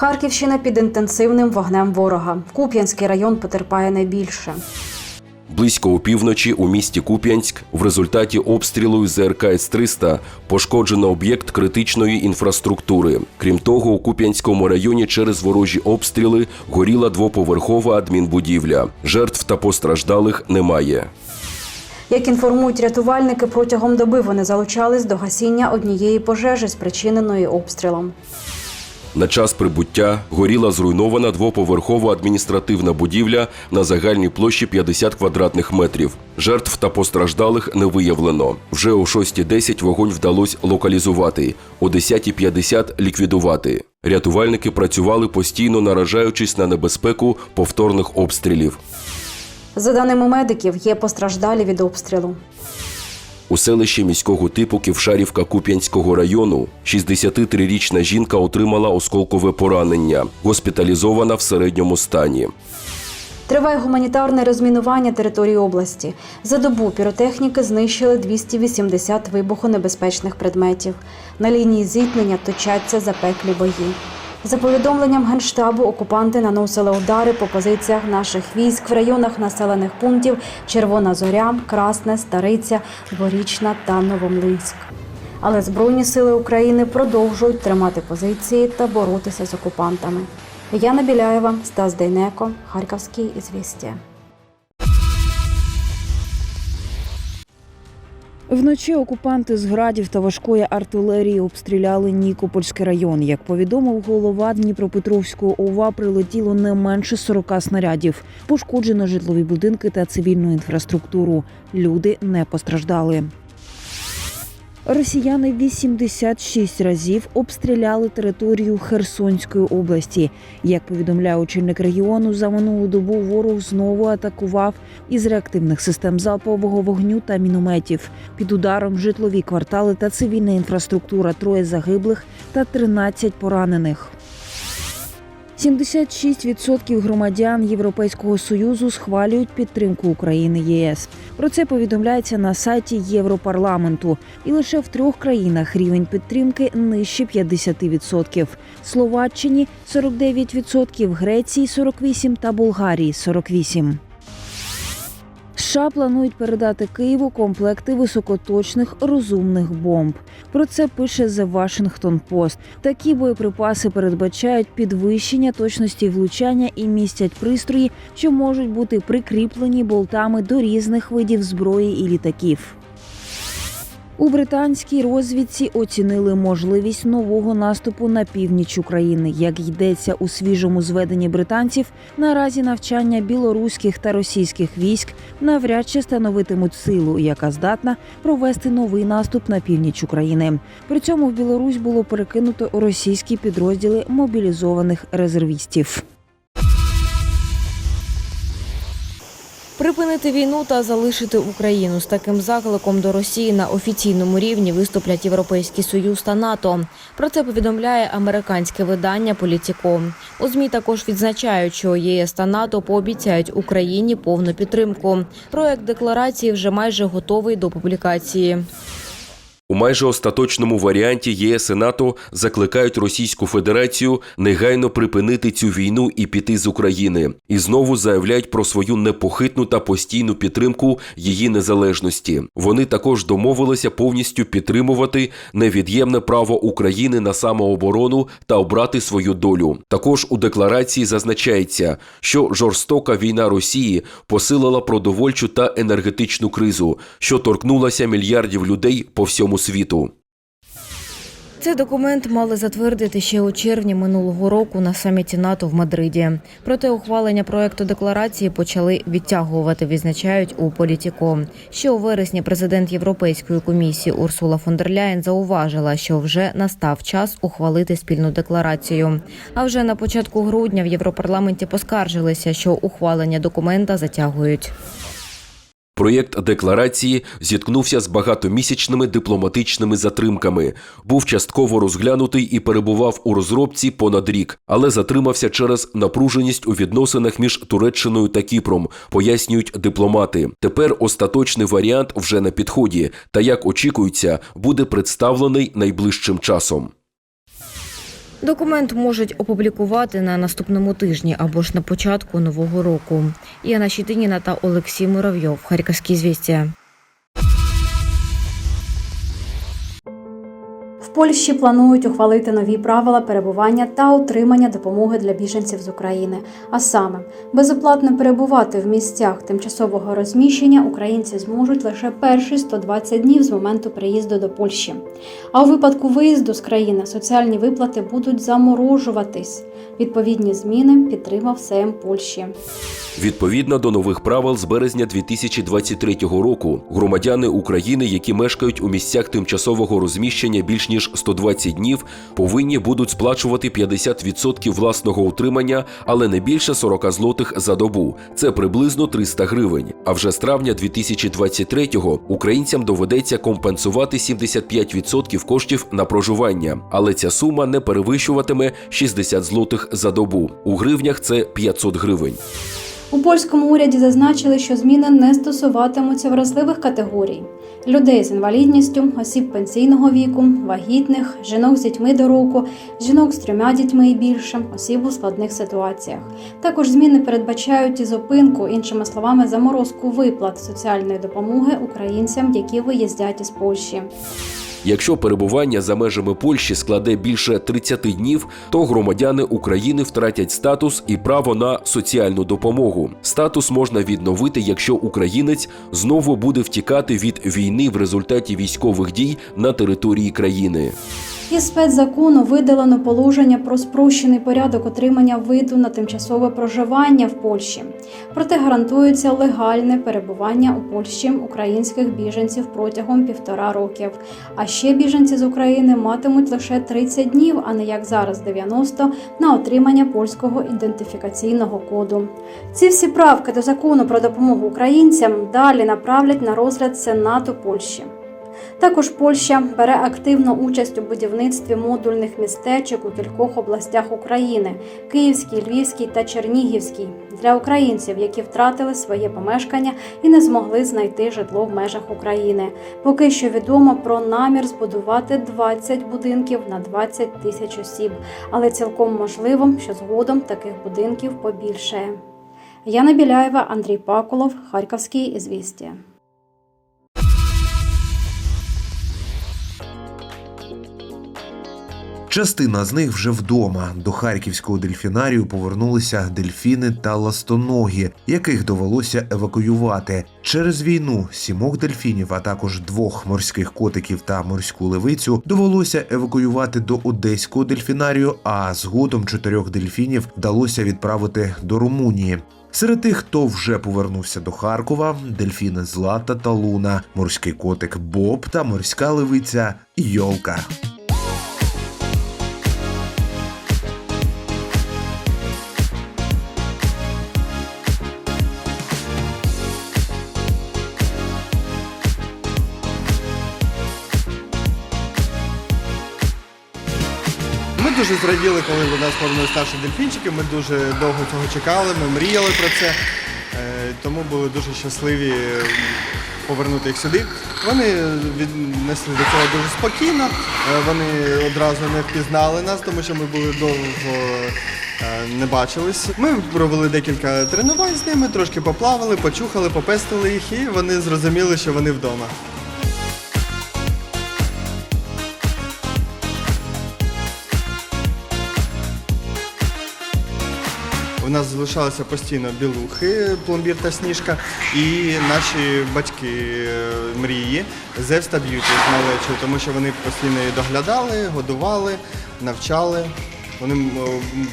Харківщина під інтенсивним вогнем ворога. Куп'янський район потерпає найбільше. Близько опівночі у місті Куп'янськ в результаті обстрілу з ЗРК С-300 пошкоджено об'єкт критичної інфраструктури. Крім того, у Куп'янському районі через ворожі обстріли горіла двоповерхова адмінбудівля. Жертв та постраждалих немає. Як інформують рятувальники, протягом доби вони залучались до гасіння однієї пожежі, спричиненої обстрілом. На час прибуття горіла зруйнована двоповерхова адміністративна будівля на загальній площі 50 квадратних метрів. Жертв та постраждалих не виявлено. Вже о 6.10 вогонь вдалося локалізувати, о 10.50 ліквідувати. Рятувальники працювали постійно, наражаючись на небезпеку повторних обстрілів. За даними медиків, є постраждалі від обстрілу. У селищі міського типу Ківшарівка Куп'янського району 63-річна жінка отримала осколкове поранення, госпіталізована в середньому стані. Триває гуманітарне розмінування території області. За добу піротехніки знищили 280 вибухонебезпечних предметів. На лінії зіткнення точаться запеклі бої. За повідомленням Генштабу, окупанти наносили удари по позиціях наших військ в районах населених пунктів Червона Зоря, Красне, Стариця, Дворічна та Новомлинськ. Але Збройні сили України продовжують тримати позиції та боротися з окупантами. Яна Біляєва, Стас Дейнеко, Харківські ізвістія. Вночі окупанти з градів та важкої артилерії обстріляли Нікопольський район. Як повідомив голова Дніпропетровського ОВА, прилетіло не менше 40 снарядів. Пошкоджено житлові будинки та цивільну інфраструктуру. Люди не постраждали. Росіяни 86 разів обстріляли територію Херсонської області. Як повідомляє очільник регіону, за минулу добу ворог знову атакував із реактивних систем залпового вогню та мінометів. Під ударом житлові квартали та цивільна інфраструктура, троє загиблих та 13 поранених. 76% громадян Європейського союзу схвалюють підтримку України ЄС. Про це повідомляється на сайті Європарламенту. І лише в трьох країнах рівень підтримки нижче 50%. Словаччині 49%, Греції 48% та Болгарії 48%. США планують передати Києву комплекти високоточних розумних бомб. Про це пише The Washington Post. Такі боєприпаси передбачають підвищення точності влучання і містять пристрої, що можуть бути прикріплені болтами до різних видів зброї і літаків. У британській розвідці оцінили можливість нового наступу на північ України. Як йдеться у свіжому зведенні британців, наразі навчання білоруських та російських військ навряд чи становитимуть силу, яка здатна провести новий наступ на північ України. При цьому в Білорусь було перекинуто російські підрозділи мобілізованих резервістів. Припинити війну та залишити Україну з таким закликом до Росії на офіційному рівні виступлять Європейський Союз та НАТО. Про це повідомляє американське видання Політіко. У змі також відзначають, що ЄС та НАТО пообіцяють Україні повну підтримку. Проект декларації вже майже готовий до публікації. У майже остаточному варіанті ЄС і НАТО закликають Російську Федерацію негайно припинити цю війну і піти з України, і знову заявляють про свою непохитну та постійну підтримку її незалежності. Вони також домовилися повністю підтримувати невід'ємне право України на самооборону та обрати свою долю. Також у декларації зазначається, що жорстока війна Росії посилила продовольчу та енергетичну кризу, що торкнулася мільярдів людей по всьому світу. Цей документ мали затвердити ще у червні минулого року на саміті НАТО в Мадриді. Проте ухвалення проекту декларації почали відтягувати, відзначають у політіко. Ще у вересні президент Європейської комісії Урсула фон дер Ляєн зауважила, що вже настав час ухвалити спільну декларацію. А вже на початку грудня в Європарламенті поскаржилися, що ухвалення документа затягують. Проєкт декларації зіткнувся з багатомісячними дипломатичними затримками. Був частково розглянутий і перебував у розробці понад рік, але затримався через напруженість у відносинах між Туреччиною та Кіпром, пояснюють дипломати. Тепер остаточний варіант вже на підході, та як очікується, буде представлений найближчим часом. Документ можуть опублікувати на наступному тижні або ж на початку нового року. Яна Щетиніна та Олексій Муравйов. Харківські звістя. Польщі планують ухвалити нові правила перебування та отримання допомоги для біженців з України. А саме, безоплатно перебувати в місцях тимчасового розміщення українці зможуть лише перші 120 днів з моменту приїзду до Польщі. А у випадку виїзду з країни соціальні виплати будуть заморожуватись. Відповідні зміни підтримав СМ Польщі. Відповідно до нових правил з березня 2023 року, громадяни України, які мешкають у місцях тимчасового розміщення більш ніж 120 днів, повинні будуть сплачувати 50% власного утримання, але не більше 40 злотих за добу. Це приблизно 300 гривень. А вже з травня 2023-го українцям доведеться компенсувати 75% коштів на проживання, але ця сума не перевищуватиме 60 злотих за добу. У гривнях це 500 гривень. У польському уряді зазначили, що зміни не стосуватимуться вразливих категорій: людей з інвалідністю, осіб пенсійного віку, вагітних, жінок з дітьми до року, жінок з трьома дітьми і більше, осіб у складних ситуаціях. Також зміни передбачають і зупинку, іншими словами, заморозку виплат соціальної допомоги українцям, які виїздять із Польщі. Якщо перебування за межами Польщі складе більше 30 днів, то громадяни України втратять статус і право на соціальну допомогу. Статус можна відновити, якщо українець знову буде втікати від війни в результаті військових дій на території країни. Із спецзакону видалено положення про спрощений порядок отримання виду на тимчасове проживання в Польщі. Проте гарантується легальне перебування у Польщі українських біженців протягом півтора років. А ще біженці з України матимуть лише 30 днів, а не як зараз 90, на отримання польського ідентифікаційного коду. Ці всі правки до закону про допомогу українцям далі направлять на розгляд Сенату Польщі. Також Польща бере активну участь у будівництві модульних містечок у кількох областях України Київській, Львівській та Чернігівській для українців, які втратили своє помешкання і не змогли знайти житло в межах України. Поки що відомо про намір збудувати 20 будинків на 20 тисяч осіб, але цілком можливо, що згодом таких будинків побільшає. Яна Біляєва, Андрій Пакулов, Харківські ізвістія. Частина з них вже вдома. До харківського дельфінарію повернулися дельфіни та ластоногі, яких довелося евакуювати. Через війну сімох дельфінів, а також двох морських котиків та морську левицю довелося евакуювати до одеського дельфінарію. А згодом чотирьох дельфінів вдалося відправити до Румунії. Серед тих, хто вже повернувся до Харкова, дельфіни Злата та Луна, морський котик Боб та морська левиця Йолка. Дуже зраділи, коли до нас повернулися наші дельфінчики. Ми дуже довго цього чекали, ми мріяли про це, Е, тому були дуже щасливі повернути їх сюди. Вони віднесли до цього дуже спокійно, е, вони одразу не впізнали нас, тому що ми були довго е, не бачились. Ми провели декілька тренувань з ними, трошки поплавали, почухали, попестили їх, і вони зрозуміли, що вони вдома. У нас залишалися постійно білухи, пломбір та сніжка, і наші батьки е, мрії Зевс та Б'юті з малечою, тому що вони постійно її доглядали, годували, навчали. Вони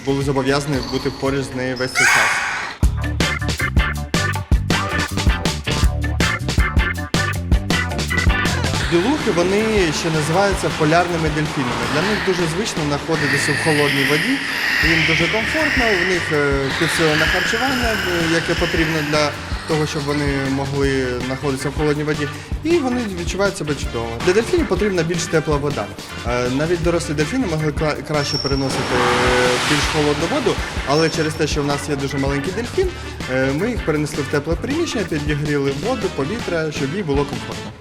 були зобов'язані бути поруч з нею весь цей час. Білухи вони ще називаються полярними дельфінами. Для них дуже звично знаходитися в холодній воді. Їм дуже комфортно, у них е, підсилене харчування, е, яке потрібно для того, щоб вони могли знаходитися в холодній воді. І вони відчувають себе чудово. Для дельфінів потрібна більш тепла вода. Е, Навіть дорослі дельфіни могли краще переносити більш холодну воду, але через те, що в нас є дуже маленький дельфін, ми їх перенесли в тепле приміщення, підігріли воду, повітря, щоб їй було комфортно.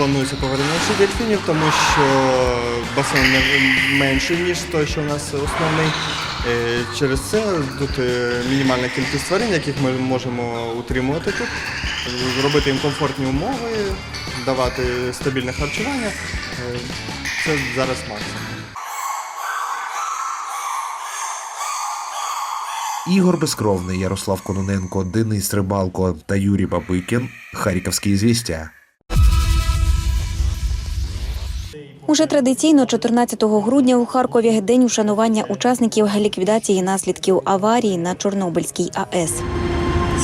Планується повернення ще дельфінів, тому що басейн менший, ніж той, що у нас основний. Е, Через це тут е, мінімальна кількість тварин, яких ми можемо утримувати тут, робити їм комфортні умови, давати стабільне харчування. Е, Це зараз максимум. Ігор Безкровний, Ярослав Кононенко, Денис Рибалко та Юрій Бабикін. Харківські звістя. Уже традиційно 14 грудня у Харкові день ушанування учасників ліквідації наслідків аварії на Чорнобильській АЕС.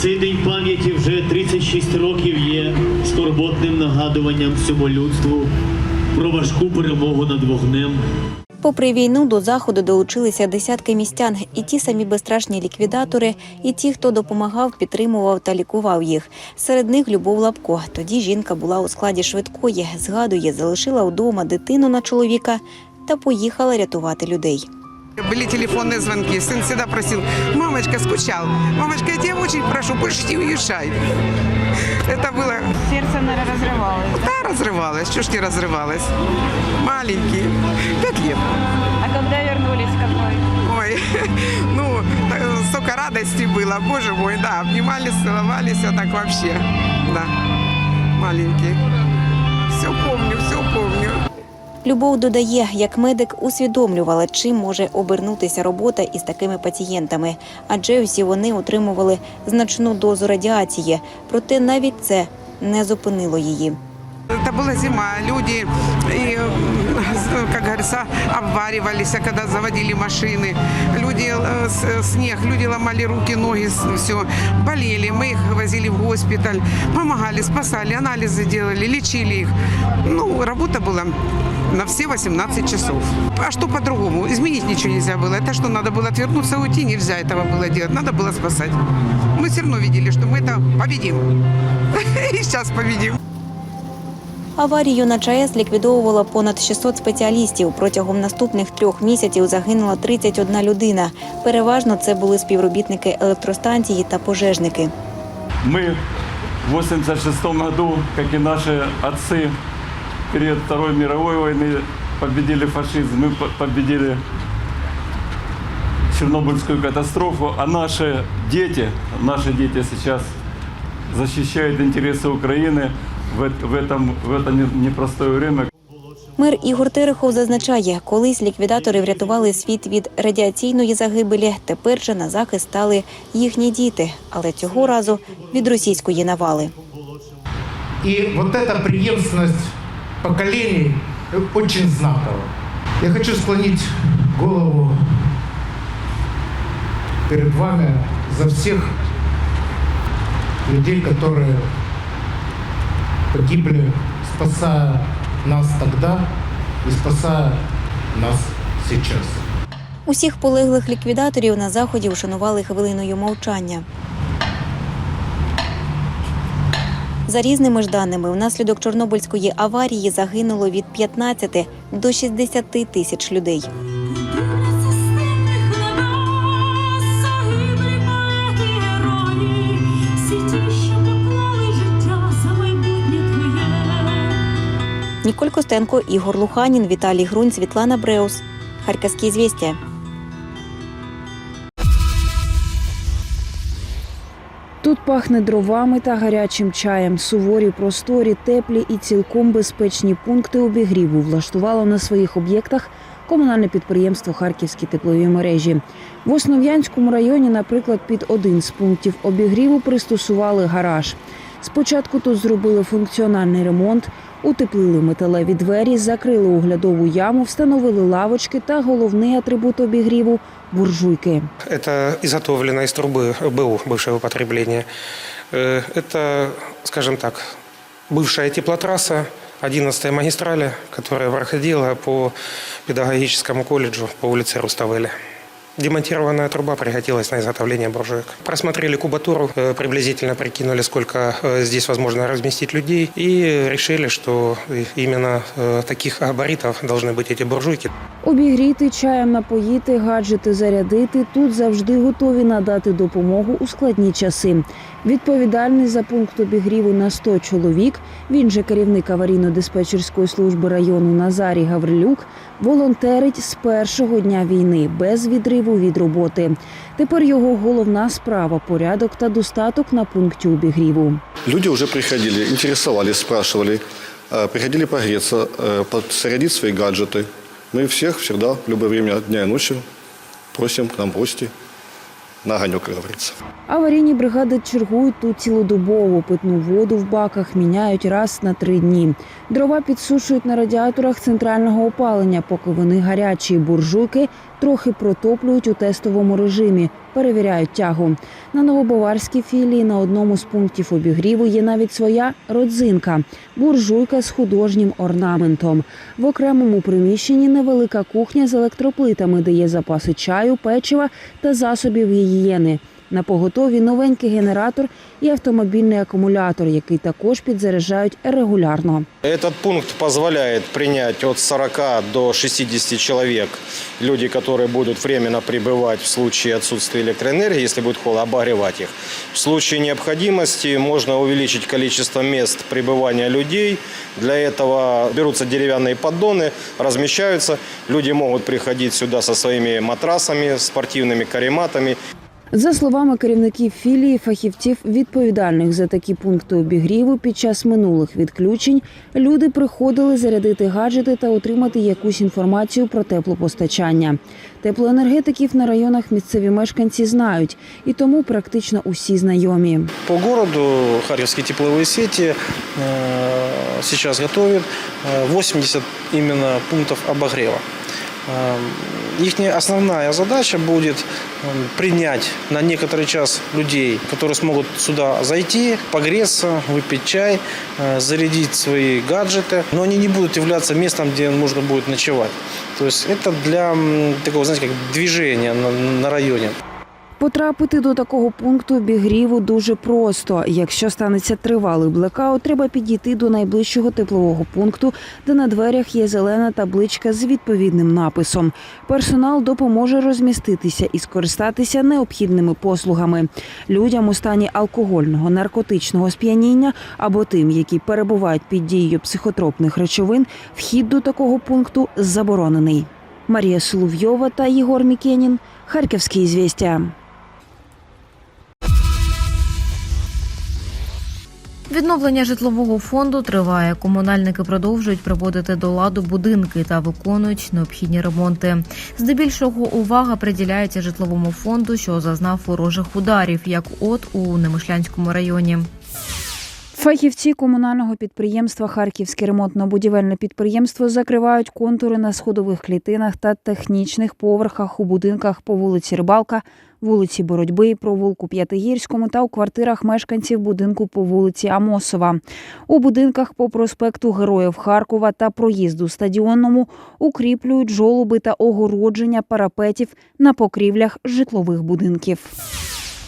Цей день пам'яті вже 36 років є скорботним нагадуванням всьому людству про важку перемогу над вогнем Попри війну, до заходу долучилися десятки містян, і ті самі безстрашні ліквідатори, і ті, хто допомагав, підтримував та лікував їх. Серед них Любов Лапко. Тоді жінка була у складі швидкої. Згадує, залишила вдома дитину на чоловіка та поїхала рятувати людей. Были телефонные звонки. Сын всегда просил, мамочка, скучал. Мамочка, я тебя очень прошу, больше не уезжай. Это было... Сердце, наверное, разрывалось. Да, разрывалось. Чего ж не разрывалось? Маленький. Пять лет. А когда вернулись, какой? Ой, ну, так, столько радости было. Боже мой, да. Обнимались, целовались, а так вообще. Да, маленький. Все помню, все помню. Любов додає, як медик усвідомлювала, чим може обернутися робота із такими пацієнтами, адже всі вони отримували значну дозу радіації. Проте навіть це не зупинило її. Это была зима, люди, и, м, как говорится, обваривались, а когда заводили машины. Люди, э, с- снег, люди ломали руки, ноги, все. Болели, мы их возили в госпиталь, помогали, спасали, анализы делали, лечили их. Ну, работа была на все 18 часов. А что по-другому? Изменить ничего нельзя было. Это что, надо было отвернуться, уйти? Нельзя этого было делать. Надо было спасать. Мы все равно видели, что мы это победим. И сейчас победим. Аварію на ЧАЕС ліквідовувало понад 600 спеціалістів. Протягом наступних трьох місяців загинула 31 людина. Переважно це були співробітники електростанції та пожежники. Мы в 86 году, как и наши отцы, в период Второй мировой войны победили фашизм, мы по- победили Чернобыльскую катастрофу, а наши дети, наши дети сейчас защищают интересы Украины в, эт- в этом, в это не- непростое время. Мер Ігор Терехов зазначає, колись ліквідатори врятували світ від радіаційної загибелі. Тепер же на захист стали їхні діти, але цього разу від російської навали. И вот эта преемственность поколений очень знакова. Я хочу склонить голову перед вами за всех людей, которые погибли, спасая нас тогда и спасая нас сейчас. Усіх полеглих ліквідаторів на заході вшанували хвилиною мовчання. За різними ж даними, внаслідок Чорнобильської аварії загинуло від 15 до 60 тисяч людей. Ніколь Костенко, Ігор Луханін, Віталій Грунь, Світлана Бреус. Харківські звістя. Тут пахне дровами та гарячим чаєм. Суворі, просторі, теплі і цілком безпечні пункти обігріву влаштувало на своїх об'єктах комунальне підприємство Харківські теплові мережі. В Основ'янському районі, наприклад, під один з пунктів обігріву пристосували гараж. Спочатку тут зробили функціональний ремонт, утеплили металеві двері, закрили оглядову яму, встановили лавочки та головний атрибут обігріву буржуйки. Это изготовлено из трубы БУ, бывшего употребления. Э, Это, скажем так, бывшая теплотрасса, 11 магистрали, которая проходила по педагогическому колледжу по улице Руставели. демонтированная труба пригодилась на изготовление буржуек. Просмотрели кубатуру, э, приблизительно прикинули, сколько э, здесь возможно разместить людей, и решили, что именно э, таких габаритов должны быть эти буржуйки. Обігріти, чаєм напоїти, гаджети зарядити тут завжди готові надати допомогу у складні часи. Відповідальний за пункт обігріву на 100 чоловік. Він же керівник аварійно-диспетчерської служби району Назарій Гаврилюк волонтерить з першого дня війни без відриву від роботи. Тепер його головна справа порядок та достаток на пункті обігріву. Люди уже приходили, интересовались, спрашивали, э, приходили погреться, э, подсоединить свои гаджеты. Мы всех всегда, в любое время дня и ночи просим к нам в гости на ганьок как говорится. Аварійні бригади чергують тут цілодобово. Питну воду в баках міняють раз на три дні. Дрова підсушують на радіаторах центрального опалення, поки вони гарячі. Буржуйки трохи протоплюють у тестовому режимі, перевіряють тягу. На новобаварській філії на одному з пунктів обігріву є навіть своя родзинка буржуйка з художнім орнаментом. В окремому приміщенні невелика кухня з електроплитами, де є запаси чаю, печива та засобів гігієни. На поготові новенький генератор і автомобільний акумулятор, який також підзаряджають регулярно. Этот пункт позволяет принять от 40 до 60 человек, люди, которые будут временно пребывать в случае отсутствия электроэнергии, если будет холодно, обогревать их. В случае необходимости можно увеличить количество мест пребывания людей. Для этого берутся деревянные поддоны, размещаются. Люди могут приходить сюда со своими матрасами, спортивными карематами. За словами керівників філії, фахівців, відповідальних за такі пункти обігріву, під час минулих відключень люди приходили зарядити гаджети та отримати якусь інформацію про теплопостачання. Теплоенергетиків на районах місцеві мешканці знають, і тому практично усі знайомі. По городу Харьковские тепловые сети э, сейчас готовят э, 80 именно пунктов обогрева. Э, Их основная задача будет э, принять на некоторый час людей, которые смогут сюда зайти, погреться, выпить чай, э, зарядить свои гаджеты. Но они не будут являться местом, где можно будет ночевать. То есть это для такого, знаете, как движения на, на районе. Потрапити до такого пункту обігріву дуже просто. Якщо станеться тривалий блекаут, треба підійти до найближчого теплового пункту, де на дверях є зелена табличка з відповідним написом. Персонал допоможе розміститися і скористатися необхідними послугами. Людям у стані алкогольного наркотичного сп'яніння або тим, які перебувають під дією психотропних речовин, вхід до такого пункту заборонений. Марія Соловйова та Єгор Мікенін. Харківські звістя. Відновлення житлового фонду триває. Комунальники продовжують приводити до ладу будинки та виконують необхідні ремонти. Здебільшого увага приділяється житловому фонду, що зазнав ворожих ударів, як от у Немишлянському районі. Фахівці комунального підприємства Харківське ремонтно-будівельне підприємство закривають контури на сходових клітинах та технічних поверхах у будинках по вулиці Рибалка, вулиці Боротьби, провулку П'ятигірському та у квартирах мешканців будинку по вулиці Амосова. У будинках по проспекту Героїв Харкова та проїзду стадіонному укріплюють жолоби та огородження парапетів на покрівлях житлових будинків.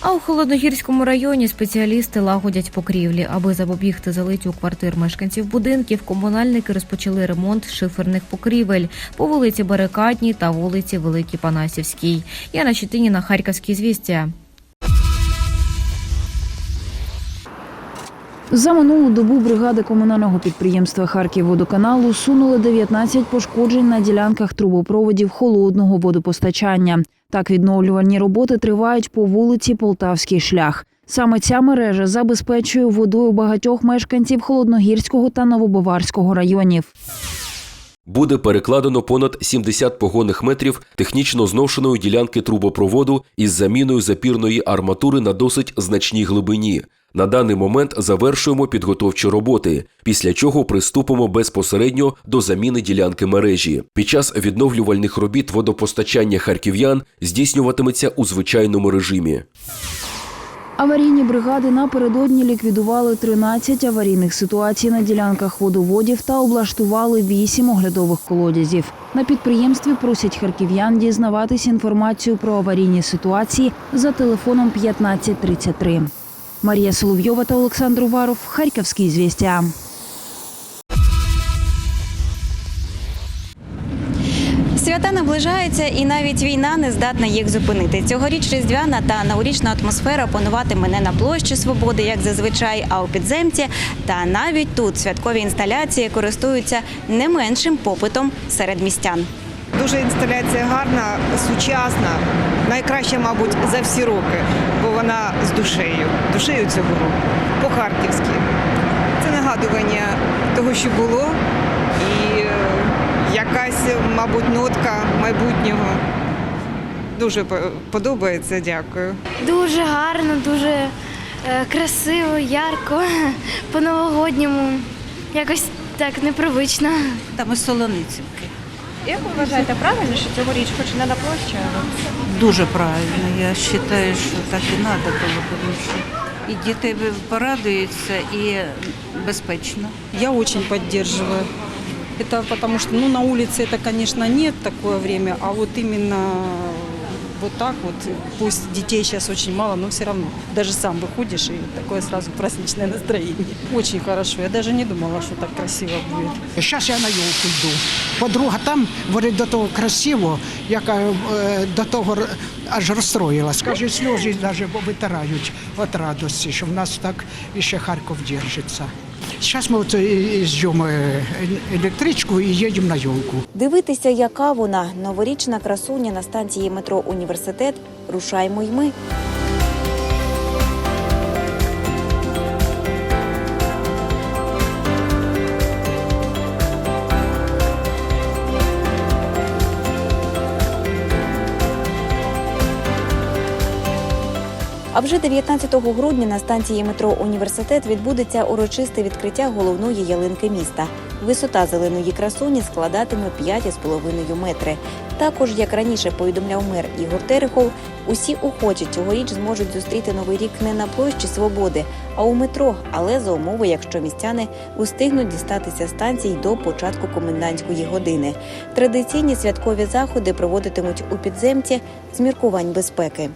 А у холодногірському районі спеціалісти лагодять покрівлі. Аби запобігти залиттю квартир мешканців будинків, комунальники розпочали ремонт шиферних покрівель по вулиці Барикадній та вулиці Великій Панасівській. Яна Щетиніна, Харківські звістя. За минулу добу бригади комунального підприємства Харківводоканалу сунули 19 пошкоджень на ділянках трубопроводів холодного водопостачання. Так відновлювальні роботи тривають по вулиці Полтавський шлях. Саме ця мережа забезпечує водою багатьох мешканців Холодногірського та Новобаварського районів. Буде перекладено понад 70 погонних метрів технічно зношеної ділянки трубопроводу із заміною запірної арматури на досить значній глибині. На даний момент завершуємо підготовчі роботи, після чого приступимо безпосередньо до заміни ділянки мережі. Під час відновлювальних робіт водопостачання харків'ян здійснюватиметься у звичайному режимі. Аварійні бригади напередодні ліквідували 13 аварійних ситуацій на ділянках водоводів та облаштували 8 оглядових колодязів. На підприємстві просять харків'ян дізнаватись інформацію про аварійні ситуації за телефоном 1533. Марія Соловйова та Олександр Уваров. Харківські звістя. Свята наближаються, і навіть війна не здатна їх зупинити. Цьогоріч різдвяна та новорічна атмосфера пануватиме не на площі Свободи, як зазвичай, а у підземці. Та навіть тут святкові інсталяції користуються не меншим попитом серед містян. Дуже інсталяція гарна, сучасна, найкраща, мабуть, за всі роки, бо вона з душею, душею цього року, по-харківськи. Це нагадування того, що було, і е, якась, мабуть, нотка майбутнього. Дуже подобається, дякую. Дуже гарно, дуже е, красиво, ярко, по-новогодньому. Якось так непривично. Там із Солоницівки. Як ви вважаєте, правильно, що цьогоріч хоч не на площі, Дуже правильно. Я вважаю, що так і треба було, тому що і діти порадуються, і безпечно. Я очень поддерживаю. Это потому что, ну, на улице это, конечно, нет такое время, а вот именно вот так вот, пусть детей сейчас очень мало, но все равно, даже сам выходишь, и такое сразу праздничное настроение. Очень хорошо, я даже не думала, что так красиво будет. Зараз я на йолку йду. Подруга там говорить до того красиво, яка е, до того аж розстроїлась. Каже, сльози навіть витирають від радості, що в нас так іще Харків держиться. Зараз ми е, е, електричку і їдемо на йолку. Дивитися, яка вона новорічна красуня на станції метро Університет. Рушаємо й ми. А вже 19 грудня на станції метро Університет відбудеться урочисте відкриття головної ялинки міста. Висота зеленої красуні складатиме 5,5 метри. Також, як раніше повідомляв мер Ігор Терехов, усі охочі цьогоріч зможуть зустріти новий рік не на площі Свободи, а у метро, але за умови, якщо містяни устигнуть дістатися станцій до початку комендантської години. Традиційні святкові заходи проводитимуть у підземці з міркувань безпеки.